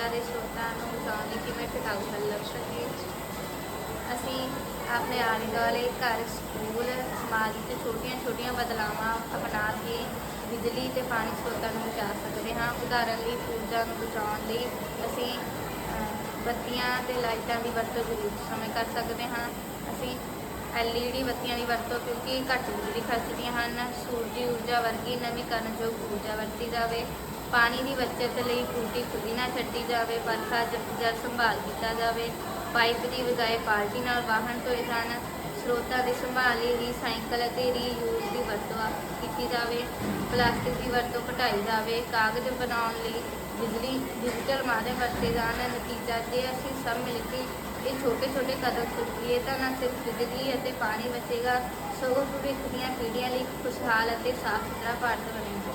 ਪਾਣੀ ਊਰਜਾ ਦੇ ਸਰੋਤਾਂ ਨੂੰ ਬਚਾਉਣ ਲਈ ਕਿਵੇਂ ਟਿਕਾਊ ਹੱਲ ਲੱਭ ਸਕੀਏ ਅਸੀਂ ਆਪਣੇ ਆਲੇ ਦੁਆਲੇ ਘਰ, ਸਕੂਲ, ਸਮਾਜ ਵਿੱਚ ਛੋਟੀਆਂ ਛੋਟੀਆਂ ਬਦਲਾਵਾਂ ਅਪਣਾ ਕੇ ਬਿਜਲੀ ਤੇ ਪਾਣੀ ਸਰੋਤਾਂ ਨੂੰ ਬਚਾ ਸਕਦੇ ਹਾਂ। ਉਦਾਹਰਨ ਲਈ, ਊਰਜਾ ਨੂੰ ਬਚਾਉਣ ਲਈ ਅਸੀਂ ਬੱਤੀਆਂ ਤੇ ਲਾਈਟਾਂ ਦੀ ਵਰਤੋਂ ਜ਼ਰੂਰ ਸਮੇਂ ਕਰ ਸਕਦੇ ਹਾਂ। ਅਸੀਂ ਐਲਈਡੀ ਬੱਤੀਆਂ ਦੀ ਵਰਤੋਂ ਕਿਉਂਕਿ ਘੱਟ ਬਿਜਲੀ ਖਰਚਦੀਆਂ ਹਨ। ਸੂਰਜੀ ਊਰਜਾ ਵਰਗੀ ਨਵੀਕਰਨਯੋਗ ਊਰਜਾ ਵਰਤੀ ਜਾਵੇ। ਪਾਣੀ ਦੀ ਬਚਤ ਲਈ ਟੂਟੀ ਖੁੱਲੀ ਨਾ ਛੱਡੀ ਜਾਵੇ ਬਰਖਾ ਜ- ਜਲ ਸੰਭਾਲ ਕੀਤਾ ਜਾਵੇ। ਪਾਈਪ ਦੀ ਬਜਾਏ ਬਾਲਟੀ ਨਾਲ ਵਾਹਨ ਧੋਏ ਜਾਣ। ਸਰੋਤਾਂ ਦੀ ਸੰਭਾਲ ਲਈ ਰੀਸਾਈਕਲ ਅਤੇ ਰੀਯੂਜ਼ ਦੀ ਵਰਤੋਂ ਕੀਤੀ ਜਾਵੇ। ਪਲਾਸਟਿਕ ਦੀ ਵਰਤੋਂ ਘਟਾਈ ਜਾਵੇ। ਕਾਗਜ਼ ਬਣਾਉਣ ਲਈ ਬਿਜਲੀ, ਡਿਜੀਟਲ ਮਾਧਿਅਮ ਵਰਤੇ ਜਾਣ। ਨਤੀਜਾ ਜੇ ਅਸੀਂ ਸਭ ਮਿਲ ਕੇ ਇਹ ਛੋਟੇ ਛੋਟੇ ਕਦਮ ਚੁੱਕੀਏ ਤਾਂ ਨਾ ਸਿਰਫ ਬਿਜਲੀ ਅਤੇ ਪਾਣੀ ਬਚੇਗਾ। ਸਗੋਂ ਭਵਿੱਖ ਦੀਆਂ ਪੀੜ੍ਹੀਆਂ ਲਈ ਖੁਸ਼ਹਾਲ ਅਤੇ ਸਾਫ਼ ਸੁਥਰਾ ਭਾਰਤ ਬਣੇਗਾ।